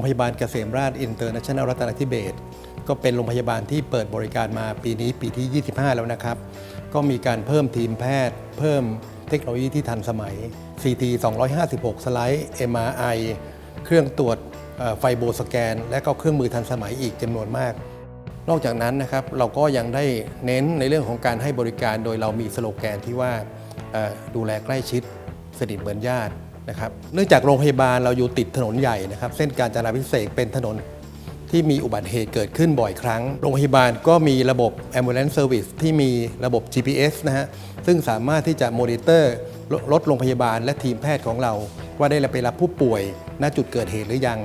โรงพยาบาลเกษมราชอินเตอร์เนชั่นแนลรัตนทิเบศก็เป็นโรงพยาบาลที่เปิดบริการมาปีนี้ปีที่ 25 แล้วนะครับ ก็มีการเพิ่มทีมแพทย์ เพิ่มเทคโนโลยีที่ทันสมัย CT 256 สไลด์ MRI เครื่องตรวจไฟโบสแกน และก็เครื่องมือทันสมัยอีกจำนวนมาก นอกจากนั้นนะครับเราก็ยังได้เน้นในเรื่องของการให้บริการโดยเรามีสโลแกนที่ว่าดูแลใกล้ชิดสนิทเหมือนญาติ นะครับเนื่องจากโรงพยาบาลเราอยู่ติดถนนใหญ่นะครับ เส้นการจราพิเศษเป็นถนนที่มีอุบัติเหตุเกิดขึ้นบ่อยครั้ง โรงพยาบาลก็มีระบบ ambulance service ที่มีระบบ GPS นะฮะ ซึ่งสามารถที่จะมอนิเตอร์รถโรงพยาบาลและทีมแพทย์ของเรา ว่าได้ไปรับผู้ป่วย ณจุดเกิดเหตุหรือยัง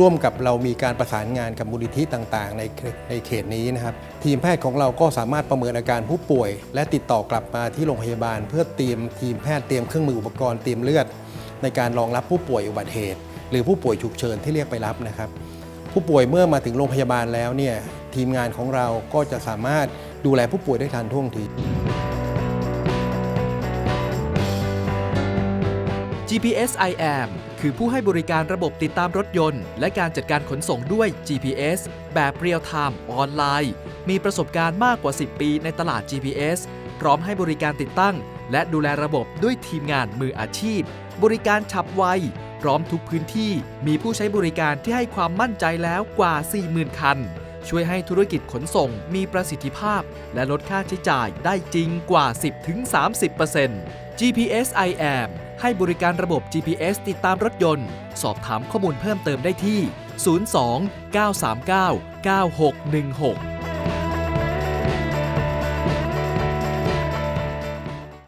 ร่วมกับเรามีการประสานงานกับมูลนิธิต่างๆ ในในเขตนี้นะครับ ทีมแพทย์ของเราก็สามารถประเมินอาการผู้ป่วย และติดต่อกลับมาที่โรงพยาบาล เพื่อเตรียมทีมแพทย์เตรียมเครื่องมืออุปกรณ์เตรียมเลือด ในการรองรับผู้ป่วยอุบัติเหตุ หรือผู้ป่วยฉุกเฉินที่เรียกไปรับนะครับ ผู้ป่วยเมื่อมาถึงโรงพยาบาลแล้วเนี่ยทีมงานของเราก็จะสามารถดูแลผู้ป่วยได้ทันท่วงที GPS I am คือผู้ให้บริการระบบติดตามรถยนต์ และการจัดการขนส่งด้วย GPS แบบเรียลไทม์ออนไลน์ มีประสบการณ์มากกว่า 10 ปีในตลาด GPS พร้อมให้บริการติดตั้ง และดูแลระบบด้วยทีมงานมืออาชีพ บริการฉับไว พร้อมทุกพื้นที่มีผู้ใช้บริการที่ให้ความมั่นใจแล้วกว่า 40,000 คัน ช่วยให้ธุรกิจขนส่งมีประสิทธิภาพ และลดค่าใช้จ่ายได้จริงกว่า 10-30% GPS I am ให้บริการระบบ GPS ติดตามรถยนต์ สอบถามข้อมูลเพิ่มเติมได้ที่ 02 939 9616